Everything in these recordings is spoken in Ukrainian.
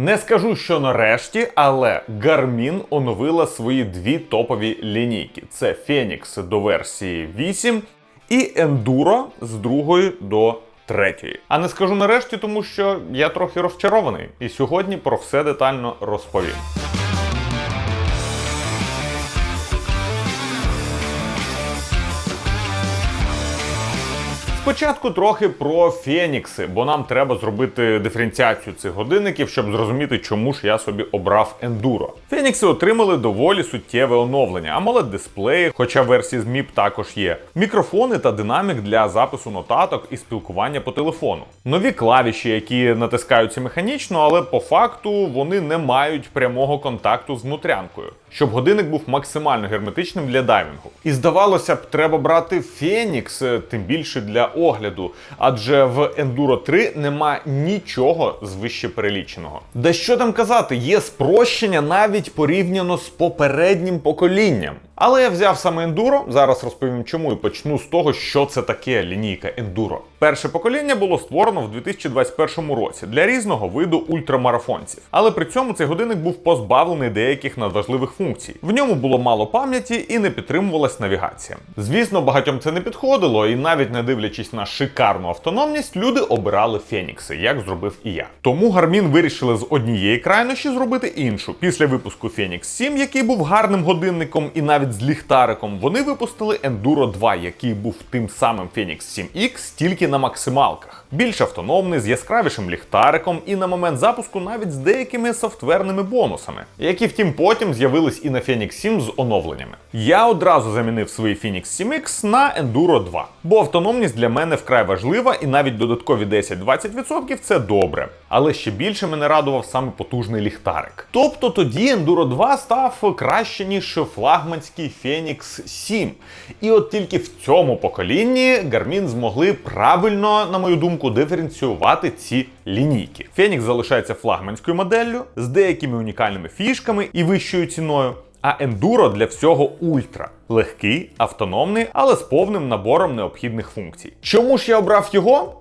Не скажу, що нарешті, але Garmin оновила свої дві топові лінійки: це Phoenix до версії 8 і Enduro з другої до третьої. А не скажу нарешті, тому що я трохи розчарований. І сьогодні про все детально розповім. Спочатку трохи про фенікси, бо нам треба зробити диференціацію цих годинників, щоб зрозуміти, чому ж я собі обрав ендуро. Фенікси отримали доволі суттєве оновлення, amoled дисплеї, хоча версії з MIP також є, мікрофони та динамік для запису нотаток і спілкування по телефону. Нові клавіші, які натискаються механічно, але по факту вони не мають прямого контакту з внутрянкою. Щоб годинник був максимально герметичним для дайвінгу. І здавалося б, треба брати Фенікс, е, тим більше для огляду, адже в Enduro 3 нема нічого з вище переліченого. Да що там казати, є спрощення навіть порівняно з попереднім поколінням. Але я взяв саме ендуро. Зараз розповім чому і почну з того, що це таке лінійка ендуро. Перше покоління було створено в 2021 році для різного виду ультрамарафонців. Але при цьому цей годинник був позбавлений деяких надважливих функцій. В ньому було мало пам'яті і не підтримувалась навігація. Звісно, багатьом це не підходило, і навіть не дивлячись на шикарну автономність, люди обирали Фенікси, як зробив і я. Тому Гармін вирішили з однієї крайнощі зробити іншу. Після випуску Фенікс 7, який був гарним годинником і навіть з ліхтариком, вони випустили Enduro 2, який був тим самим Phoenix 7X, тільки на максималках. Більш автономний, з яскравішим ліхтариком і на момент запуску навіть з деякими софтверними бонусами, які втім потім з'явились і на Phoenix 7 з оновленнями. Я одразу замінив свій Phoenix 7X на Enduro 2, бо автономність для мене вкрай важлива, і навіть додаткові 10-20% це добре. Але ще більше мене радував саме потужний ліхтарик. Тобто тоді Enduro 2 став краще, ніж флагманський Phoenix 7. І от тільки в цьому поколінні Garmin змогли правильно, на мою думку, диференціювати ці лінійки. Фенікс залишається флагманською моделлю з деякими унікальними фішками і вищою ціною. А Enduro для всього ультра легкий, автономний, але з повним набором необхідних функцій. Чому ж я обрав його?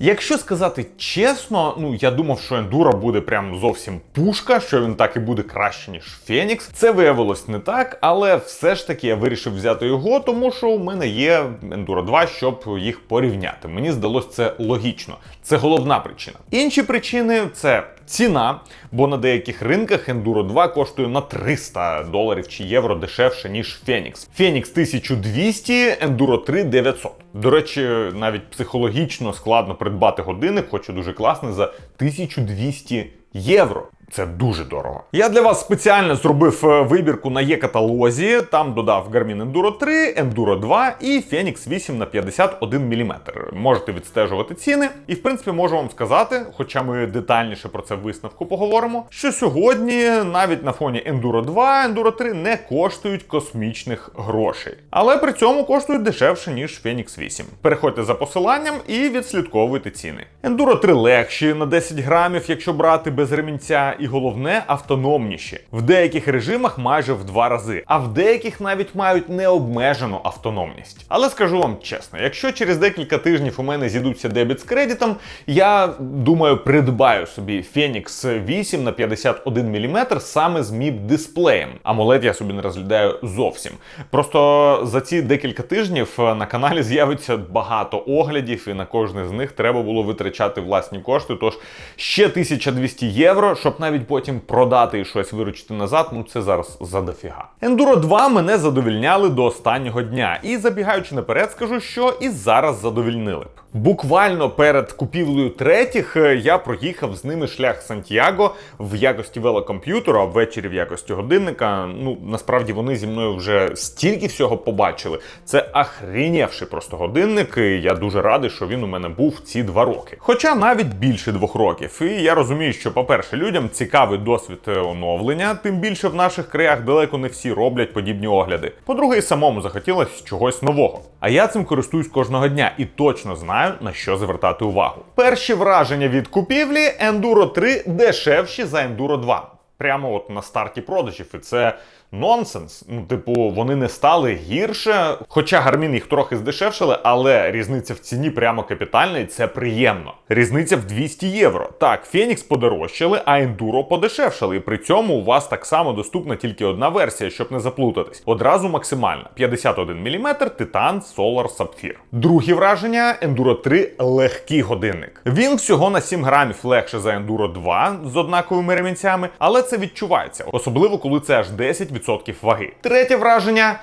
Якщо сказати чесно, ну я думав, що ендура буде прям зовсім пушка, що він так і буде краще, ніж Фенікс. Це виявилось не так, але все ж таки я вирішив взяти його, тому що у мене є Ендура 2, щоб їх порівняти. Мені здалось це логічно. Це головна причина. Інші причини це ціна, бо на деяких ринках Enduro 2 коштує на 300 доларів чи євро дешевше, ніж Phoenix. Phoenix 1200, Enduro 3 900. До речі, навіть психологічно складно придбати годинник, хоч і дуже класний, за 1200 євро. Це дуже дорого. Я для вас спеціально зробив е, вибірку на є-каталозі. Там додав Garmin Enduro 3, Enduro 2 і Phoenix 8 на 51 мм. Можете відстежувати ціни. І в принципі можу вам сказати, хоча ми детальніше про це в висновку поговоримо, що сьогодні навіть на фоні Enduro 2, Enduro 3 не коштують космічних грошей. Але при цьому коштують дешевше, ніж Phoenix 8. Переходьте за посиланням і відслідковуйте ціни. Enduro 3 легші на 10 грамів, якщо брати без ремінця і головне автономніші. В деяких режимах майже в два рази, а в деяких навіть мають необмежену автономність. Але скажу вам чесно, якщо через декілька тижнів у мене зійдуться дебіт з кредитом, я думаю, придбаю собі Phoenix 8 на 51 мм саме з MIP дисплеєм. AMOLED я собі не розглядаю зовсім. Просто за ці декілька тижнів на каналі з'явиться багато оглядів, і на кожний з них треба було витрачати власні кошти. Тож ще 1200 євро, щоб навіть навіть потім продати і щось виручити назад, ну це зараз задофіга. Enduro 2 мене задовільняли до останнього дня. І забігаючи наперед, скажу, що і зараз задовільнили б. Буквально перед купівлею третіх е, я проїхав з ними шлях Сантьяго в якості велокомп'ютера, а ввечері в якості годинника. Ну насправді вони зі мною вже стільки всього побачили. Це ахрінєвший просто годинник. і Я дуже радий, що він у мене був ці два роки. Хоча навіть більше двох років. І я розумію, що, по-перше, людям цікавий досвід е, оновлення, тим більше в наших краях далеко не всі роблять подібні огляди. По-друге, і самому захотілося чогось нового. А я цим користуюсь кожного дня і точно знаю на що звертати увагу. Перші враження від купівлі Enduro 3 дешевші за Enduro 2. Прямо от на старті продажів, і це нонсенс. Ну, типу, вони не стали гірше. Хоча Гармін їх трохи здешевшили, але різниця в ціні прямо капітальна, і це приємно. Різниця в 200 євро. Так, Фенікс подорожчали, а ендуро подешевшали. І при цьому у вас так само доступна тільки одна версія, щоб не заплутатись. Одразу максимальна: 51 мм, Титан Solar Sapphire. Другі враження: Enduro 3 легкий годинник. Він всього на 7 грамів легше за Enduro 2 з однаковими ремінцями, але це відчувається, особливо коли це аж 10% ваги. Третє враження.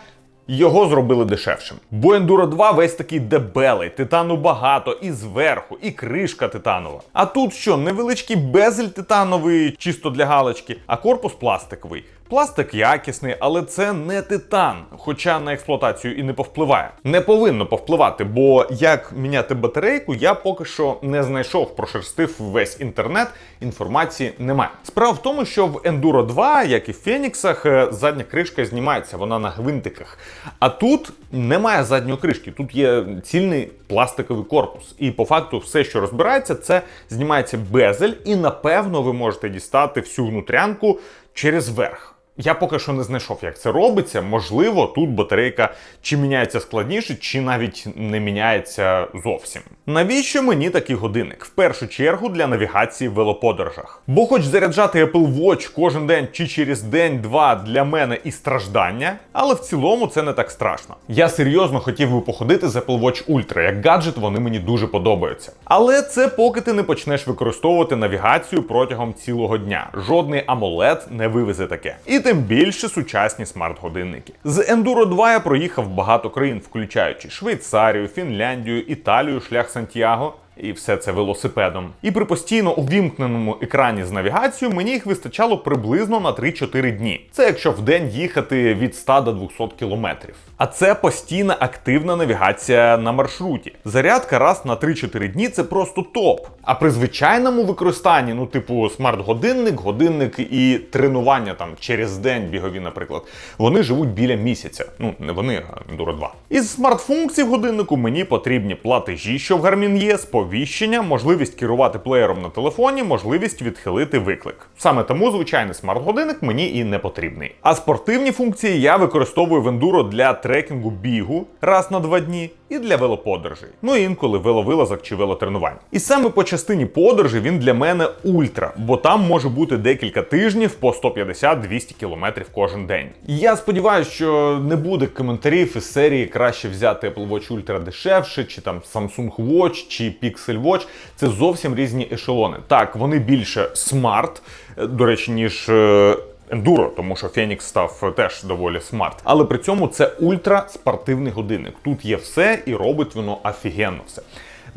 Його зробили дешевшим. Бо Enduro 2 весь такий дебелий, титану багато, і зверху, і кришка титанова. А тут що, невеличкий безель титановий, чисто для галочки, а корпус пластиковий. Пластик якісний, але це не титан, хоча на експлуатацію і не повпливає. Не повинно повпливати, бо як міняти батарейку, я поки що не знайшов, прошерстив весь інтернет, інформації немає. Справа в тому, що в Enduro 2, як і в Феніксах, е, задня кришка знімається, вона на гвинтиках. А тут немає задньої кришки, тут є цільний пластиковий корпус. І по факту все, що розбирається, це знімається безель, і напевно ви можете дістати всю внутрянку через верх. Я поки що не знайшов, як це робиться. Можливо, тут батарейка чи міняється складніше, чи навіть не міняється зовсім. Навіщо мені такий годинник? В першу чергу для навігації в велоподорожах. Бо, хоч заряджати Apple Watch кожен день чи через день-два для мене і страждання, але в цілому це не так страшно. Я серйозно хотів би походити з Apple Watch Ultra, як гаджет вони мені дуже подобаються. Але це поки ти не почнеш використовувати навігацію протягом цілого дня. Жодний AMOLED не вивезе таке. І тим більше сучасні смарт-годинники. З Enduro 2 я проїхав багато країн, включаючи Швейцарію, Фінляндію, Італію, шлях Сантьяго. І все це велосипедом. І при постійно увімкненому екрані з навігацією мені їх вистачало приблизно на 3-4 дні. Це якщо в день їхати від 100 до 200 кілометрів. А це постійна активна навігація на маршруті. Зарядка раз на 3-4 дні це просто топ. А при звичайному використанні, ну типу смарт-годинник, годинник і тренування там через день бігові, наприклад, вони живуть біля місяця. Ну не вони, а Enduro 2. Із смарт-функцій годиннику мені потрібні платежі, що в Garmin є, сповіщення, можливість керувати плеєром на телефоні, можливість відхилити виклик. Саме тому звичайний смарт-годинник мені і не потрібний. А спортивні функції я використовую в Enduro для трекінгу бігу раз на два дні і для велоподорожей. Ну і інколи веловилазок чи велотренувань. І саме по частині подорожі він для мене ультра, бо там може бути декілька тижнів по 150-200 кілометрів кожен день. Я сподіваюся, що не буде коментарів із серії краще взяти Apple Watch Ultra дешевше, чи там Samsung Watch, чи Pixel Watch. Це зовсім різні ешелони. Так, вони більше смарт, е, до речі, ніж. е, Ендуро, тому що Фенікс став теж доволі смарт. Але при цьому це ультра спортивний годинник. Тут є все і робить воно офігенно все.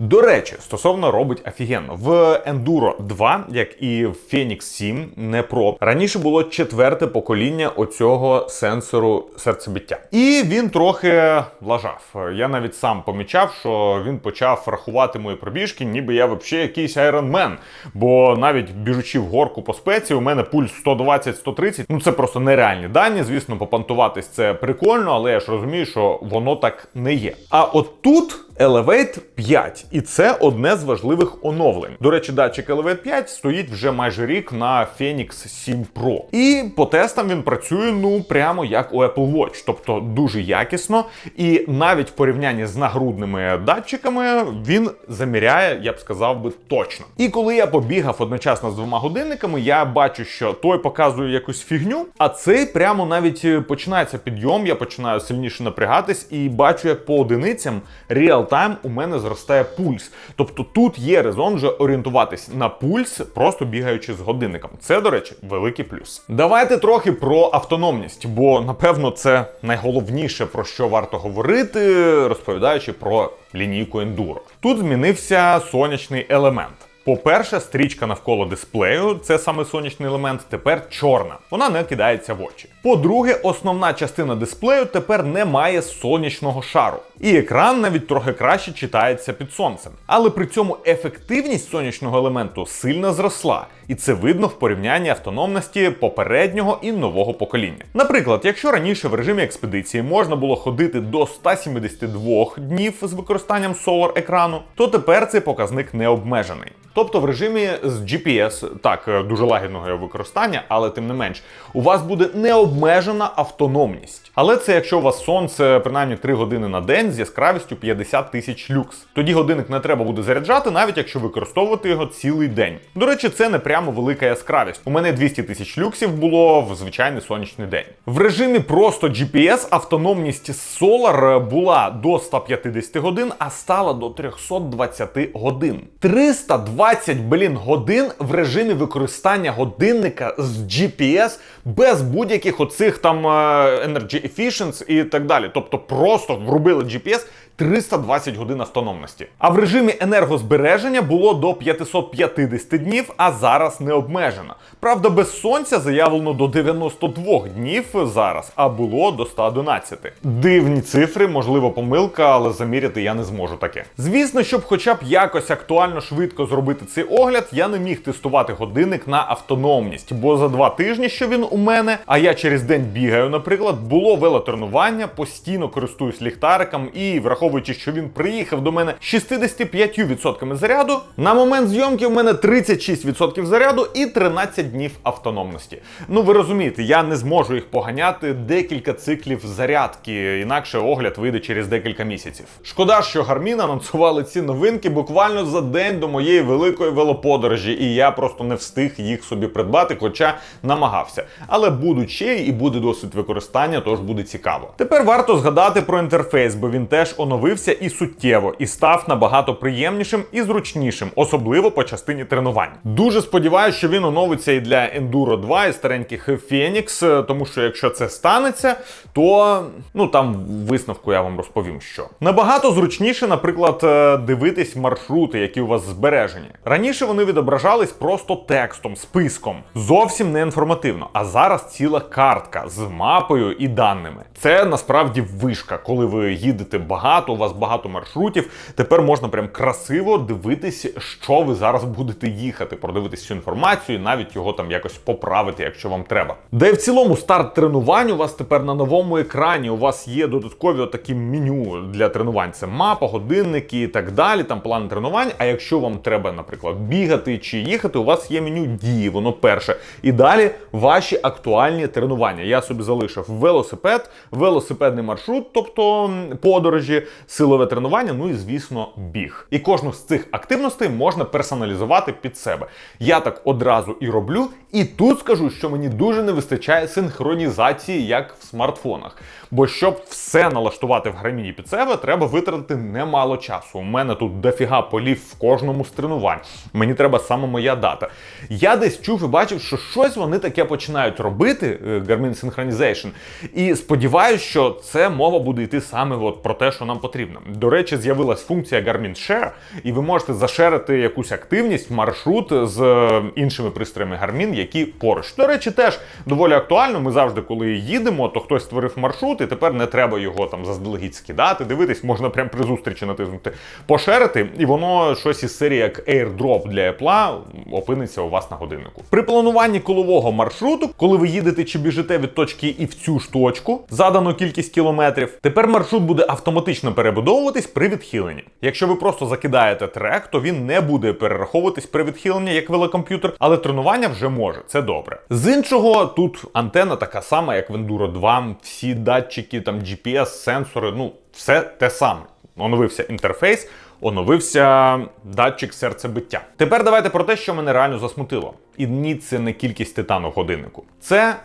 До речі, стосовно робить офігенно. В Enduro 2, як і в Phoenix 7, не Pro, раніше було четверте покоління оцього сенсору серцебиття. І він трохи лажав. Я навіть сам помічав, що він почав рахувати мої пробіжки, ніби я взагалі якийсь айронмен. Бо навіть біжучи в горку по спеці, у мене пульс 120-130. Ну це просто нереальні дані. Звісно, попантуватись це прикольно, але я ж розумію, що воно так не є. А от тут. Elevate 5, і це одне з важливих оновлень. До речі, датчик Elevate 5 стоїть вже майже рік на Phoenix 7 Pro. І по тестам він працює ну прямо як у Apple Watch, тобто дуже якісно. І навіть в порівнянні з нагрудними датчиками він заміряє, я б сказав би, точно. І коли я побігав одночасно з двома годинниками, я бачу, що той показує якусь фігню, а цей прямо навіть е, починається підйом, я починаю сильніше напрягатись і бачу, як по одиницям реал тайм у мене зростає пульс. Тобто тут є резон вже орієнтуватись на пульс, просто бігаючи з годинником. Це, до речі, великий плюс. Давайте трохи про автономність, бо напевно це найголовніше про що варто говорити, розповідаючи про лінійку Enduro. Тут змінився сонячний елемент. По-перше, стрічка навколо дисплею, це саме сонячний елемент, тепер чорна. Вона не кидається в очі. По-друге, основна частина дисплею тепер не має сонячного шару. І екран навіть трохи краще читається під сонцем. Але при цьому ефективність сонячного елементу сильно зросла, і це видно в порівнянні автономності попереднього і нового покоління. Наприклад, якщо раніше в режимі експедиції можна було ходити до 172 днів з використанням Solar екрану, то тепер цей показник не обмежений. Тобто в режимі з GPS, так, е, дуже лагідного його використання, але тим не менш, у вас буде необмежена автономність. Але це якщо у вас сонце принаймні 3 години на день з яскравістю 50 тисяч люкс. Тоді годинник не треба буде заряджати, навіть якщо використовувати його цілий день. До речі, це не прямо велика яскравість. У мене 200 тисяч люксів було в звичайний сонячний день. В режимі просто GPS автономність Solar була до 150 годин, а стала до 320 годин. 320, блін, годин в режимі використання годинника з GPS без будь-яких оцих там е, Energy Efficiency і так далі. Тобто просто врубили GPS 320 годин автономності. А в режимі енергозбереження було до 550 днів, а зараз не обмежено. Правда, без сонця заявлено до 92 днів зараз, а було до 111. Дивні цифри, можливо, помилка, але заміряти я не зможу таке. Звісно, щоб хоча б якось актуально швидко зробити цей огляд, я не міг тестувати годинник на автономність, бо за два тижні, що він у мене, а я через день бігаю, наприклад, було велотренування, постійно користуюсь ліхтариком і враховуючи, що він приїхав до мене 65% заряду. На момент зйомки в мене 36% заряду і 13 днів автономності. Ну ви розумієте, я не зможу їх поганяти декілька циклів зарядки, інакше огляд вийде через декілька місяців. Шкода, що Garmin анонсували ці новинки буквально за день до моєї великої велоподорожі, і я просто не встиг їх собі придбати, хоча намагався. Але будуть ще і буде досвід використання, тож буде цікаво. Тепер варто згадати про інтерфейс, бо він теж оновився і суттєво, і став набагато приємнішим і зручнішим, особливо по частині тренувань. Дуже сподіваюся, що він оновиться і для Enduro 2 і стареньких Phoenix, тому що якщо це станеться, то ну там висновку я вам розповім, що набагато зручніше, наприклад, е, дивитись маршрути, які у вас збережені. Раніше вони відображались просто текстом, списком, зовсім не інформативно. А зараз ціла картка з мапою і даними. Це насправді вишка, коли ви їдете багато, у вас багато маршрутів. Тепер можна прям красиво дивитись, що ви зараз будете їхати, продивитись цю інформацію, і навіть його там якось поправити, якщо вам треба. Де в цілому старт тренувань у вас тепер на новому екрані. У вас є додаткові такі меню для тренувань. Це мапа, годинники і так далі. Там план тренувань. А якщо вам треба, наприклад, бігати чи їхати, у вас є меню дії, воно перше. І далі ваші актуальні тренування. Я собі залишив велосипед, велосипедний маршрут, тобто подорожі, силове тренування, ну і звісно, біг. І кожну з цих активностей можна персоналізувати під себе. Я так одразу і роблю. І тут скажу, що мені дуже не вистачає синхронізації, як в смартфонах. Бо щоб все налаштувати в граміні під себе, треба витратити немало часу. У мене тут дофіга полів в кожному з тренувань. Мені треба саме моя дата. Я десь чув і бачив, що щось вони таке починають робити, е, Garmin Synchronization, і сподіваюся, що це мова буде йти саме от про те, що нам потрібно. До речі, з'явилась функція Garmin Share, і ви можете зашерити якусь активність, маршрут з е, іншими пристроями Garmin, які поруч. До речі, теж доволі актуально. Ми завжди, коли їдемо, то хтось створив маршрут, і тепер не треба його там заздалегідь скидати, дивитись, можна прямо при зустрічі натиснути пошерити, і воно щось із серії як AirDrop для Apple опиниться у вас на годиннику. При плануванні колового маршруту, коли ви їдете чи біжите від точки і в цю ж точку, задану кількість кілометрів, тепер маршрут буде автоматично перебудовуватись при відхиленні. Якщо ви просто закидаєте трек, то він не буде перераховуватись при відхиленні як велокомп'ютер, але тренування вже може. Це добре. З іншого, тут антенна така сама, як в Enduro 2, всі датчики, там GPS, сенсори, ну все те саме. Оновився інтерфейс, оновився датчик серцебиття. Тепер давайте про те, що мене реально засмутило. І ні, це не кількість титану годиннику. Це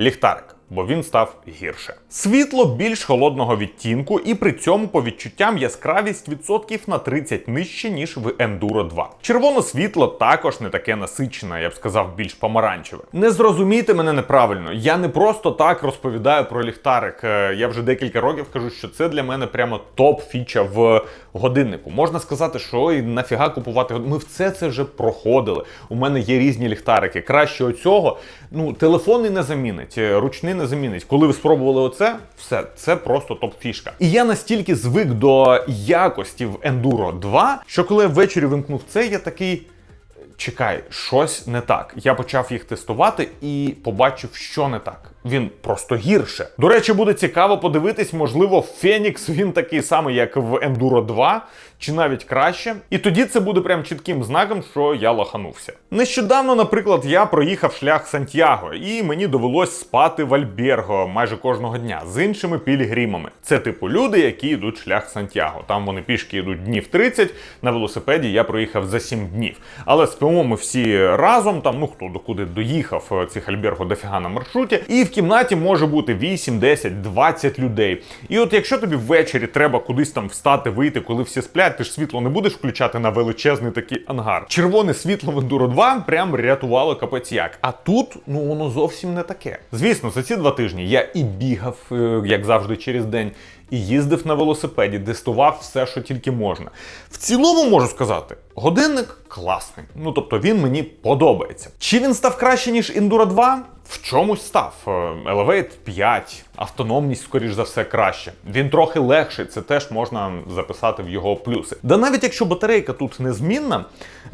ліхтарик, бо він став гірше. Світло більш холодного відтінку, і при цьому по відчуттям яскравість відсотків на 30 нижче, ніж в Enduro 2. Червоне світло також не таке насичене, я б сказав, більш помаранчеве. Не зрозумійте мене неправильно. Я не просто так розповідаю про ліхтарик. Е, Я вже декілька років кажу, що це для мене прямо топ-фіча в годиннику. Можна сказати, що і нафіга купувати. Ми все це вже проходили. У мене є різні ліхтарики. Краще оцього. Ну, телефонний не замінить, е, ручний не замінить. Коли ви спробували оце, все, це просто топ-фішка. І я настільки звик до якості в Enduro 2, що коли я ввечері вимкнув це, я такий. Чекай, щось не так. Я почав їх тестувати і побачив, що не так. Він просто гірше. До речі, буде цікаво подивитись, можливо, Фенікс він такий самий, як в Enduro 2, чи навіть краще. І тоді це буде прям чітким знаком, що я лоханувся. Нещодавно, наприклад, я проїхав шлях Сантьяго, і мені довелось спати в Альберго майже кожного дня з іншими пілігримами. Це типу люди, які йдуть шлях Сантьяго. Там вони пішки йдуть днів 30, на велосипеді я проїхав за 7 днів. Але спимо ми всі разом, там ну хто докуди доїхав е, цих Альберго дофіга на маршруті, і в кімнаті може бути 8, 10, 20 людей. І от якщо тобі ввечері треба кудись там встати, вийти, коли всі сплять, ти ж світло не будеш включати на величезний такий ангар. Червоне світло в Enduro 2 прям рятувало капець як. А тут ну воно зовсім не таке. Звісно, за ці два тижні я і бігав, е, як завжди, через день. І їздив на велосипеді, тестував все, що тільки можна. В цілому можу сказати, годинник класний. Ну тобто він мені подобається. Чи він став краще, ніж Enduro 2? В чомусь став. Е, Elevate 5, автономність, скоріш за все, краще. Він трохи легший, це теж можна записати в його плюси. Да навіть якщо батарейка тут незмінна,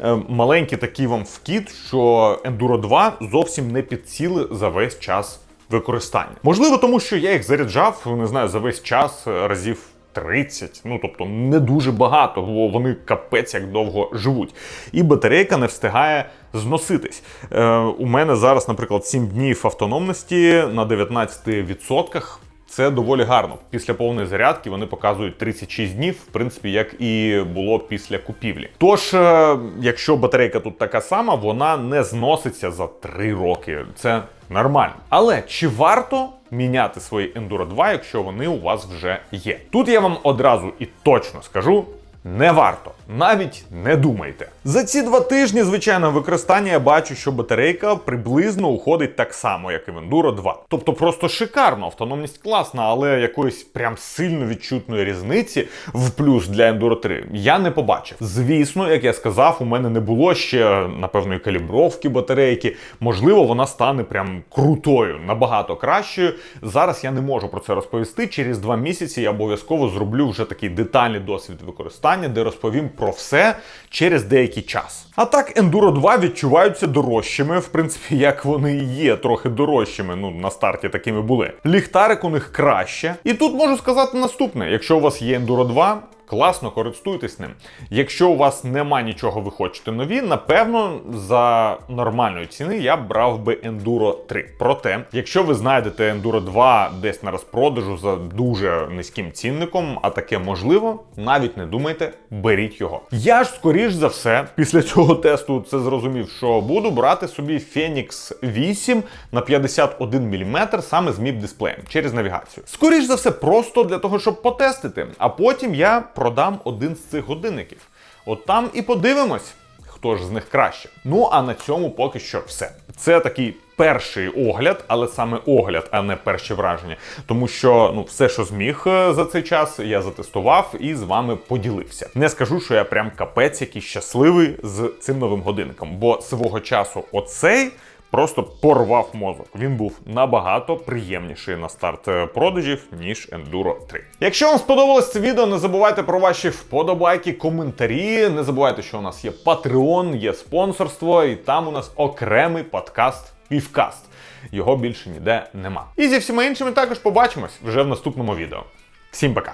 е, маленький такий вам вкіт, що Enduro 2 зовсім не підсіли за весь час використання. Можливо, тому що я їх заряджав, не знаю, за весь час е, разів 30, ну тобто не дуже багато, бо вони капець як довго живуть. І батарейка не встигає зноситись. Е, у мене зараз, наприклад, 7 днів автономності на 19%. Це доволі гарно. Після повної зарядки вони показують 36 днів, в принципі, як і було після купівлі. Тож, е, якщо батарейка тут така сама, вона не зноситься за 3 роки. Це нормально. Але чи варто міняти свої Enduro 2, якщо вони у вас вже є? Тут я вам одразу і точно скажу. Не варто, навіть не думайте. За ці два тижні звичайного використання я бачу, що батарейка приблизно уходить так само, як і в Enduro 2. Тобто просто шикарно, автономність класна, але якоїсь прям сильно відчутної різниці в плюс для Enduro 3 я не побачив. Звісно, як я сказав, у мене не було ще напевної калібровки батарейки. Можливо, вона стане прям крутою, набагато кращою. Зараз я не можу про це розповісти. Через два місяці я обов'язково зроблю вже такий детальний досвід використання, де розповім про все через деякий час. А так, Enduro 2 відчуваються дорожчими, в принципі, як вони і є, трохи дорожчими. Ну на старті такими були. Ліхтарик у них краще. І тут можу сказати наступне: якщо у вас є Enduro 2, Класно, користуйтесь ним. Якщо у вас нема нічого, ви хочете нові, напевно, за нормальної ціни я брав би Enduro 3. Проте, якщо ви знайдете Enduro 2 десь на розпродажу за дуже низьким цінником, а таке можливо, навіть не думайте, беріть його. Я ж скоріш за все, після цього тесту це зрозумів, що буду брати собі Phoenix 8 на 51 мм саме з MIP дисплеєм через навігацію. Скоріш за все, просто для того, щоб потестити, а потім я продам один з цих годинників. От там і подивимось, хто ж з них краще. Ну а на цьому поки що все. Це такий перший огляд, але саме огляд, а не перші враження. Тому що ну все, що зміг е, за цей час, я затестував і з вами поділився. Не скажу, що я прям капець який щасливий з цим новим годинником, бо свого часу оцей. Просто порвав мозок. Він був набагато приємніший на старт е, продажів, ніж Enduro 3. Якщо вам сподобалось це відео, не забувайте про ваші вподобайки, коментарі. Не забувайте, що у нас є Patreon, є спонсорство, і там у нас окремий подкаст Півкаст. Його більше ніде нема. І зі всіма іншими також побачимось вже в наступному відео. Всім пока!